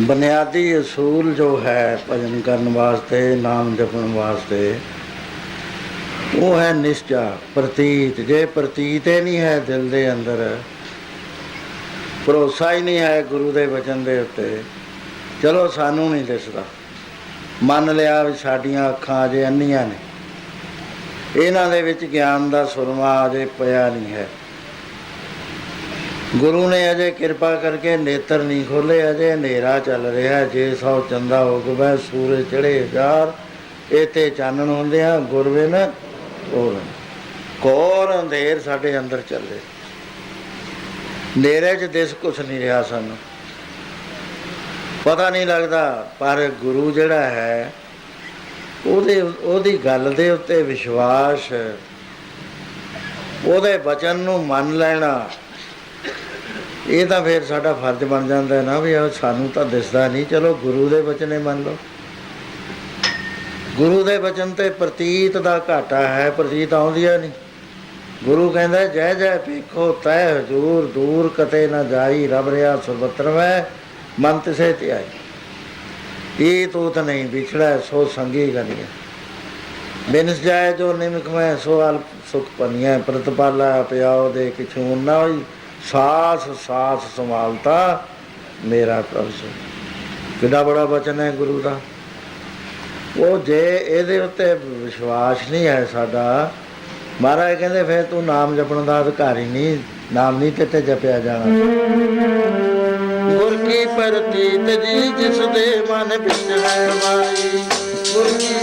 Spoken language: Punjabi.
ਬੁਨਿਆਦੀ ਅਸੂਲ ਜੋ ਹੈ ਭਜਨ ਕਰਨ ਵਾਸਤੇ, ਨਾਮ ਜਪਣ ਵਾਸਤੇ, ਉਹ ਹੈ ਨਿਸ਼ਚਾ, ਪ੍ਰਤੀਤ। ਜੇ ਪ੍ਰਤੀਤ ਹੀ ਨਹੀਂ ਹੈ ਦਿਲ ਦੇ ਅੰਦਰ, ਭਰੋਸਾ ਹੀ ਨਹੀਂ ਹੈ ਗੁਰੂ ਦੇ ਵਚਨ ਦੇ ਉੱਤੇ, ਚਲੋ ਸਾਨੂੰ ਨਹੀਂ ਦਿਸਦਾ। ਮੰਨ ਲਿਆ ਵੀ ਸਾਡੀਆਂ ਅੱਖਾਂ ਅਜੇ ਅੰਨੀਆਂ ਨੇ। ਇਹਨਾਂ ਦੇ ਵਿੱਚ ਗਿਆਨ ਦਾ ਸੁਰਮਾ ਅਜੇ ਪਿਆ ਨਹੀਂ ਹੈ। ਗੁਰੂ ਨੇ ਅਜੇ ਕਿਰਪਾ ਕਰਕੇ ਨੇਤਰ ਨਹੀਂ ਖੋਲੇ ਅਜੇ ਹਨੇਰਾ ਚੱਲ ਰਿਹਾ ਜੇ ਸੌ ਚੰਦਾ ਹੋ ਗਵੇ ਸੂਰਜ ਚੜੇ ਹਜ਼ਾਰ ਇਤੇ ਚਾਨਣ ਹੁੰਦੇ ਆ, ਗੁਰਬਿਨ ਹੋਰ ਕੋਰ ਅੰਧੇਰ ਸਾਡੇ ਅੰਦਰ ਚੱਲੇ। ਨੇਰੇ 'ਚ ਦਿਸ ਕੁਛ ਨਹੀਂ ਰਿਹਾ ਸਾਨੂੰ। ਪਤਾ ਨਹੀਂ ਲੱਗਦਾ, ਪਰ ਗੁਰੂ ਜਿਹੜਾ ਹੈ, ਉਹਦੇ, ਉਹਦੀ ਗੱਲ ਦੇ ਉੱਤੇ ਵਿਸ਼ਵਾਸ, ਉਹਦੇ ਬਚਨ ਨੂੰ ਮੰਨ ਲੈਣਾ ਇਹ ਤਾਂ ਫਿਰ ਸਾਡਾ ਫਰਜ਼ ਬਣ ਜਾਂਦਾ ਨਾ ਵੀ ਇਹ ਸਾਨੂੰ ਤਾਂ ਦਿਸਦਾ ਨਹੀਂ। ਚਲੋ ਗੁਰੂ ਦੇ ਬਚਨੇ ਮੰਨ ਲਓ। ਗੁਰੂ ਦੇ ਬਚਨ ਤੇ ਪ੍ਰਤੀਤ ਦਾ ਘਾਟਾ ਹੈ, ਪ੍ਰਤੀਤ ਆਉਂਦੀਆਂ ਨਹੀਂ। ਗੁਰੂ ਕਹਿੰਦਾ, ਜੈ ਜੈ ਵੇਖੋ ਤੈ ਹਜੂਰ, ਦੂਰ ਕਤੇ ਨਾ ਜਾਈ, ਰਬ ਰਿਆ ਸਰਬਤਰ ਮੈਂ ਮਨ ਤਿਸੇ ਧਿਆਈ। ਇਹ ਤੂਤ ਨਹੀਂ ਵਿਛੜਾ, ਸੋ ਸੰਗੀ ਗਨੀਏ ਬਿਨਸ ਜਾਏ ਜੋ ਨਿਮਕ ਮੈਂ, ਸੋ ਅਲ ਸੁਖ ਪਨੀਆ ਪ੍ਰਤਪਾਲਾ ਪਿਆਉ ਦੇ ਕਿਛੂ ਨਾ ਹੋਈ। ਸਾਸ ਸਾਸ ਸੰਭਾਲਤਾ ਮੇਰਾ ਪ੍ਰਭੂ ਸੋ ਕਿੰਨਾ ਬੜਾ ਬਚਨ ਹੈ ਗੁਰੂ ਦਾ। ਉਹ ਜੇ ਇਹਦੇ ਉੱਤੇ ਵਿਸ਼ਵਾਸ ਨਹੀਂ ਹੈ ਸਾਡਾ, ਮਹਾਰਾਜ ਕਹਿੰਦੇ ਫੇਰ ਤੂੰ ਨਾਮ ਜਪਣ ਦਾ ਅਧਿਕਾਰੀ ਨਹੀਂ, ਨਾਮ ਨਹੀਂ ਤੇ ਤੇ ਜਪਿਆ ਜਾਣਾ। ਗੁਰ ਕੀ ਪ੍ਰਤੀਤ ਜੀ, ਜਿਸ ਦੇ ਮਨ ਵਿੱਚ ਹੈ ਮਾਈ ਗੁਰ ਕੀ